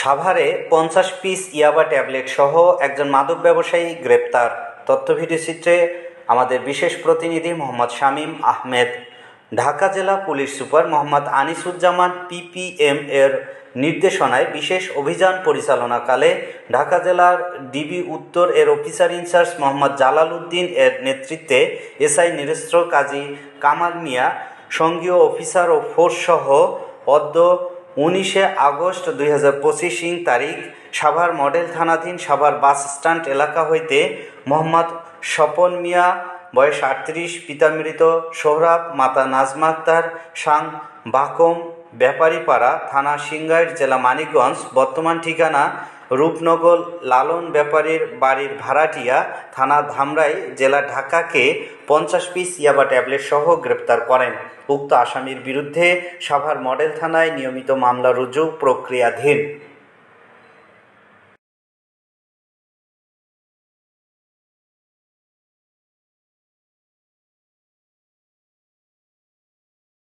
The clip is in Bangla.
সাভারে পঞ্চাশ পিস ইয়াবা ট্যাবলেট সহ একজন মাদক ব্যবসায়ী গ্রেপ্তার। তথ্য ভিডিওচিত্রে আমাদের বিশেষ প্রতিনিধি মোহাম্মদ শামীম আহমেদ। ঢাকা জেলা police super Mohammad Anisuzzaman PPM এর নির্দেশনায় বিশেষ অভিযান পরিচালনাকালে ঢাকা জেলার ডিবি উত্তর এর অফিসার ইনচার্জ মোহাম্মদ জালাল উদ্দিন এর নেতৃত্বে এসআই নিরস্ত্র কাজী কামাল মিয়া, সঙ্গীয় অফিসার ও ফোর্স সহ অদ্য উনিশে আগস্ট দুই হাজার পঁচিশ ইং তারিখ সাভার মডেল থানাধীন সাভার বাস স্ট্যান্ড এলাকা হইতে মোহাম্মদ স্বপন মিয়া, বয়স আটত্রিশ, পিতা মৃত, সোহরাব মাতা নাজমা আক্তার, সাং বাকম, ব্যাপারীপাড়া থানা সিংগাইর জেলা মানিকগঞ্জ, বর্তমান ঠিকানা রূপনগর লালন ব্যাপারীর বাড়ির ভাড়াটিয়া থানা ধামরাই জেলা ঢাকাকে পঞ্চাশ পিস ইয়াবা ট্যাবলেট সহ গ্রেপ্তার করেন। উক্ত আসামির বিরুদ্ধে সাভার মডেল থানায় নিয়মিত মামলা রুজু প্রক্রিয়াধীন।